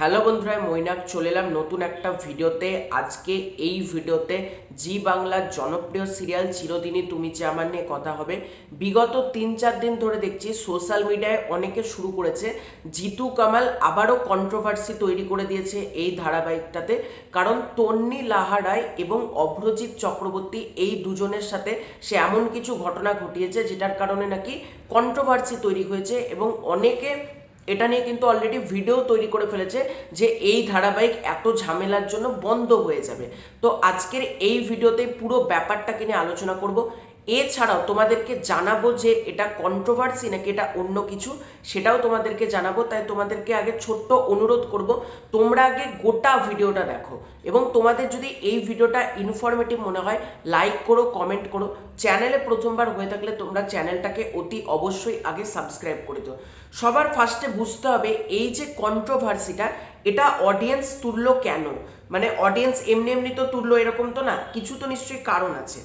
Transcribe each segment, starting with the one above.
Hello বন্ধুরা মৈনাক চলে এলাম নতুন একটা ভিডিওতে। আজকে এই ভিডিওতে জি বাংলার জনপ্রিয় সিরিয়াল চিরদিনই তুমি যে আমার নিয়ে কথা হবে। বিগত তিন চার দিন ধরে দেখছি সোশ্যাল মিডিয়ায় অনেকে শুরু করেছে জিতু কামাল আবারও কন্ট্রোভার্সি তৈরি করে দিয়েছে এই ধারাবাহিকটাতে। কারণ তন্নি লাহারায় এবং অভ্রজিৎ চক্রবর্তী এই দুজনের সাথে সে এমন কিছু ঘটনা ঘটিয়েছে যেটার কারণে নাকি কন্ট্রোভার্সি তৈরি হয়েছে এবং অনেকে এটা নিয়ে কিন্তু অলরেডি ভিডিও তৈরি করে ফেলেছে যে এই ধারাবাহিক এত ঝামেলার জন্য বন্ধ হয়ে যাবে। তো আজকের এই ভিডিওতে পুরো ব্যাপারটাকে নিয়ে আলোচনা করব। এছাড়াও তোমাদেরকে জানাব যে এটা কন্ট্রোভার্সি নাকি এটা অন্য কিছু, সেটাও তোমাদেরকে জানাব। তাই তোমাদেরকে আগে ছোট্ট অনুরোধ করব, তোমরা আগে গোটা ভিডিওটা দেখো এবং তোমাদের যদি এই ভিডিওটা ইনফরমেটিভ মনে হয় লাইক করো কমেন্ট করো। চ্যানেলে প্রথমবার হয়ে থাকলে তোমরা চ্যানেলটাকে অতি অবশ্যই আগে সাবস্ক্রাইব করে দিও। সবার ফার্স্টে বুঝতে হবে এই যে কন্ট্রোভার্সিটা এটা অডিয়েন্স তুললো কেন? মানে অডিয়েন্স এমনি এমনি তো তুললো এরকম তো না, কিছু তো নিশ্চয়ই কারণ আছে।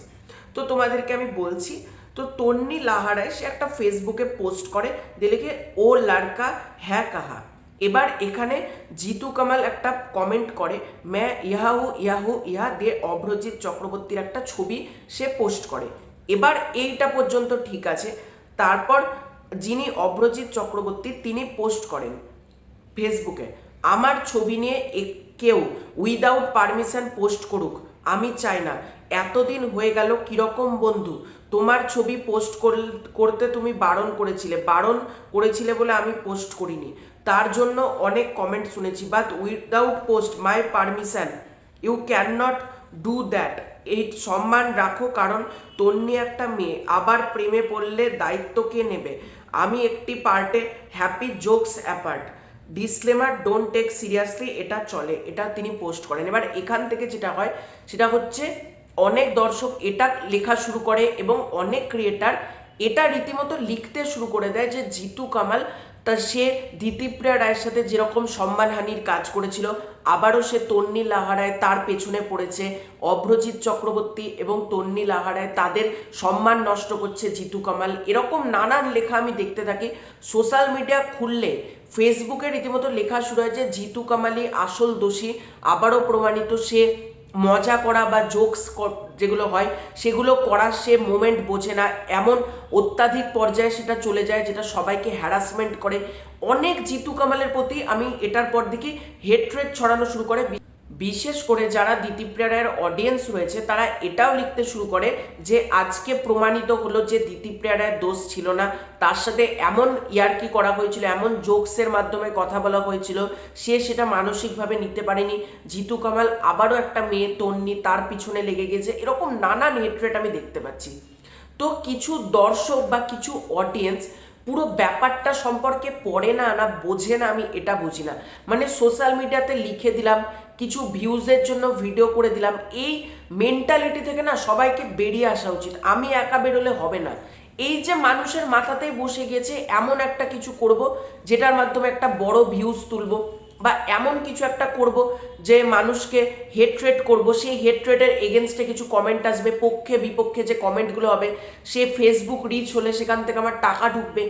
তো তোমাদেরকে আমি বলছি, তো তন্নি লাহারায় সে একটা ফেসবুকে পোস্ট করে দিলেকে ও লড়কা হ্যাঁ কাহা? এবার এখানে জিতু কামাল একটা কমেন্ট করে ম্যা ইহাহু ইয়াহু ইহা দিয়ে অভ্রজিৎ চক্রবর্তীর একটা ছবি, সে পোস্ট করে। এবার এইটা পর্যন্ত ঠিক আছে। তারপর যিনি অভ্রজিৎ চক্রবর্তী, তিনি পোস্ট করেন ফেসবুকে আমার ছবি নিয়ে কেউ উইদাউট পারমিশন পোস্ট করুক। আমি চাই না। এতদিন হয়ে গেল কীরকম বন্ধু? তোমার ছবি পোস্ট করতে তুমি বারণ করেছিলে। বারণ করেছিলে বলে আমি পোস্ট করিনি। তার জন্য অনেক কমেন্ট শুনেছি but without post my permission you can not do that এই সম্মান রাখো, কারণ তন্নি একটা মেয়ে। আবার প্রেমে পড়লে দায়িত্ব কে নেবে? আমি একটি পার্টে happy jokes apart disclaimer don't take seriously এটা চলে, এটা তিনি পোস্ট করেন। এবার এখান থেকে যেটা হয়, সেটা হচ্ছে অনেক দর্শক এটা লেখা শুরু করে এবং অনেক ক্রিয়েটার এটা রীতিমতো লিখতে শুরু করে দেয় যে, জিতু কামাল, তা সে দিতিপ্রিয়া রায়ের সাথে যেরকম সম্মানহানির কাজ করেছিল, আবারও সে তন্নি লাহারায় তার পেছনে পড়েছে, অভ্রজিৎ চক্রবর্তী এবং তন্নি লাহারায় তাদের সম্মান নষ্ট করছে জিতু কামাল। এরকম নানান লেখা আমি দেখতে থাকি। সোশ্যাল মিডিয়া খুললে ফেসবুকে রীতিমতো লেখা শুরু হয় যে জিতু কামালি আসল দোষী, আবারও প্রমাণিত সে মজা করা বা জোকস যেগুলো হয়, সেগুলো করার সে মোমেন্ট বোঝে না। এমন অত্যাধিক পর্যায়ে সেটা চলে যায়, যেটা সবাইকে হ্যারাসমেন্ট করে। অনেক জিতু কামালের প্রতি আমি এটার পর দিকে হেট্রেড ছড়ানো শুরু করে। বিশেষ করে যারা দিতিপ্রিয়া রায়ের অডিয়েন্স রয়েছে, তারা এটাও লিখতে শুরু করে যে আজকে প্রমাণিত হলো যে দিতিপ্রিয়া রায়ের দোষ ছিল না। তার সাথে এমন ইয়ার্কি করা হয়েছিল, এমন জোকসের মাধ্যমে কথা বলা হয়েছিল, সে সেটা মানসিকভাবে নিতে পারেনি। জিতু কামাল আবারও একটা মেয়ে তন্নি তার পিছনে লেগে গেছে। এরকম নানান হেট্রেট আমি দেখতে পাচ্ছি। তো কিছু দর্শক বা কিছু অডিয়েন্স পুরো ব্যাপারটা সম্পর্কে পড়ে না না বোঝে না, আমি এটা বুঝি না। মানে সোশ্যাল মিডিয়াতে লিখে দিলাম কিছু ভিউজের জন্য ভিডিও করে দিলাম। এই মেন্টালিটি থেকে না সবাইকে বেরিয়ে আসা উচিত। আমি একা বেরোলে হবে না। এই যে মানুষের মাথাতেই বসে গেছে, এমন একটা কিছু করব, যেটার মাধ্যমে একটা বড় ভিউজ তুলব বা এমন কিছু একটা করব যে মানুষকে হেট্রেট করব। সেই হেট্রেটের এগেনস্টে কিছু কমেন্ট আসবে, পক্ষে, বিপক্ষে যে কমেন্টগুলো হবে, সে ফেসবুক রিচ হলে সেখান থেকে আমার টাকা ঢুকবে।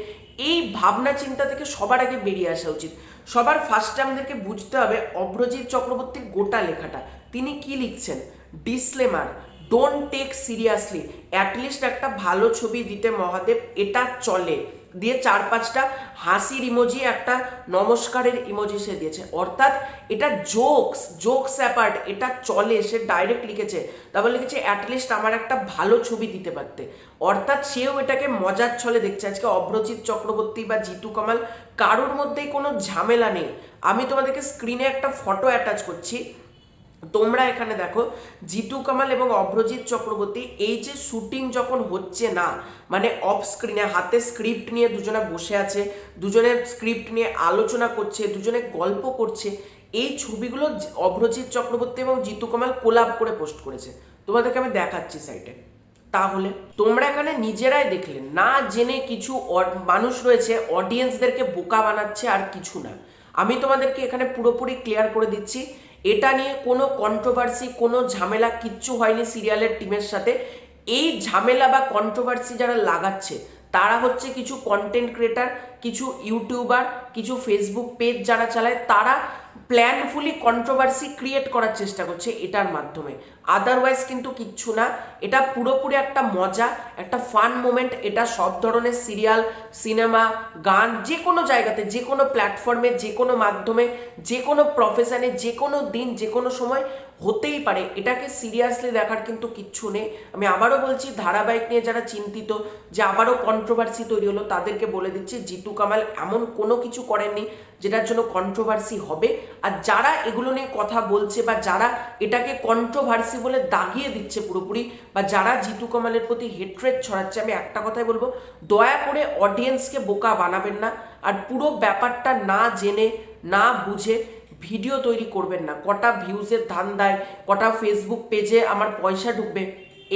এই ভাবনা চিন্তা থেকে সবার আগে বেরিয়ে আসা উচিত। সবার ফার্স্টে আমাদেরকে বুঝতে হবে অভ্রজিৎ চক্রবর্তীর গোটা লেখাটা। তিনি কি লিখছেন? Disclaimer don't take seriously at least একটা ভালো ছবি দিতে মহাদেব, এটা চলে। দিয়ে চার পাঁচটা হাসির ইমোজি একটা নমস্কারের ইমোজি সে দিয়েছে। অর্থাৎ এটা জোকস জোকস অ্যাপার্ট এটা চলে, সে ডাইরেক্ট লিখেছে। তারপর লিখেছে অ্যাটলিস্ট আমার একটা ভালো ছবি দিতে পারতে। অর্থাৎ সেও এটাকে মজার ছলে দেখছে। আজকে অভ্রজিৎ চক্রবর্তী বা জিতু কামাল, কারোর মধ্যেই কোনো ঝামেলা নেই। আমি তোমাদেরকে স্ক্রিনে একটা ফটো অ্যাটাচ করছি। তোমরা এখানে দেখো, জিতু কামাল এবং অভ্রজিৎ চক্রবর্তী, এই যে শুটিং যখন হচ্ছে না মানে অফ স্ক্রিনে হাতে স্ক্রিপ্ট নিয়ে দুজনে বসে আছে, দুজনে স্ক্রিপ্ট নিয়ে আলোচনা করছে, দুজনে গল্প করছে, এই ছবিগুলো অভ্রজিৎ চক্রবর্তী এবং জিতু কামাল কোলাপ করে পোস্ট করেছে। তোমাদেরকে আমি দেখাচ্ছি সাইটে তাহলে, তোমরা এখানে নিজেরাই দেখলে, না জেনে কিছু মানুষ রয়েছে অডিয়েন্সদেরকে বোকা বানাচ্ছে আর কিছু না। আমি তোমাদেরকে এখানে পুরোপুরি ক্লিয়ার করে দিচ্ছি এটা নিয়ে কোনো কন্ট্রোভার্সি কোনো ঝামেলা কিচ্ছু হয়নি সিরিয়ালের টিমের সাথে। এই ঝামেলা বা কন্ট্রোভার্সি যারা লাগাচ্ছে, তারা হচ্ছে কিছু কন্টেন্ট ক্রিয়েটার কিছু ইউটিউবার কিছু ফেসবুক পেজ যারা চালায়, তারা প্ল্যানফুলি কন্ট্রোভার্সি ক্রিয়েট করার চেষ্টা করছে এটার মাধ্যমে। আদারওয়াইজ কিন্তু কিচ্ছু না। এটা পুরোপুরি একটা মজা, একটা ফান মোমেন্ট এটা সব ধরনের সিরিয়াল সিনেমা গান, যে কোনো জায়গাতে, যে কোনো প্ল্যাটফর্মে যে কোনো মাধ্যমে, যে কোনো প্রফেশনে যে কোনো দিন, যে কোনো সময় হতেই পারে। এটাকে সিরিয়াসলি দেখার কিন্তু কিচ্ছু নেই। আমি আবারও বলছি, ধারাবাহিক নিয়ে যারা চিন্তিত যে আবারও কন্ট্রোভার্সি তৈরি হলো, তাদেরকে বলে দিচ্ছি, জিতু কামাল এমন কোনো কিছু করেননি যেটার জন্য কন্ট্রোভার্সি হবে। আর যারা এগুলো নিয়ে কথা বলছে বা যারা এটাকে কন্ট্রোভার্সি বলে দাগিয়ে দিচ্ছে পুরোপুরি বা যারা জিতু কামালের প্রতি হেট্রেট ছড়াচ্ছে, আমি একটা কথাই বলব, দয়া করে অডিয়েন্সকে বোকা বানাবেন না। আর পুরো ব্যাপারটা না জেনে, না বুঝে ভিডিও তৈরি করবেন না। কটা ভিউজের ধান্দায়, কটা ফেসবুক পেজে আমার পয়সা ঢুকবে,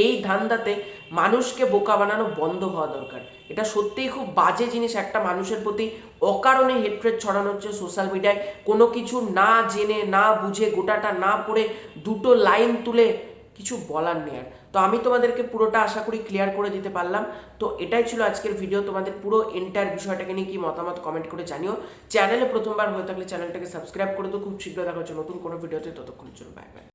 এই ধান্দাতে মানুষকে বোকা বানানো বন্ধ হওয়া দরকার। এটা সত্যিই খুব বাজে জিনিস একটা মানুষের প্রতি অকারণে হেট্রেট ছড়ানো হচ্ছে সোশ্যাল মিডিয়ায় কোনো কিছু না জেনে, না বুঝে, গোটাটা না পড়ে দুটো লাইন তুলে কিছু বলার নেই আর। তো আমি তোমাদেরকে পুরোটা আশা করি ক্লিয়ার করে দিতে পারলাম। তো এটাই ছিল আজকের ভিডিও তোমাদের পুরো এন্টায়ার বিষয়টাকে নিয়ে কি মতামত কমেন্ট করে জানিও। চ্যানেলে প্রথমবার হয়ে থাকলে চ্যানেলটাকে সাবস্ক্রাইব করে তো খুব শীঘ্র দেখা হচ্ছে নতুন কোনো ভিডিওতে ততক্ষণের জন্য বাই বাই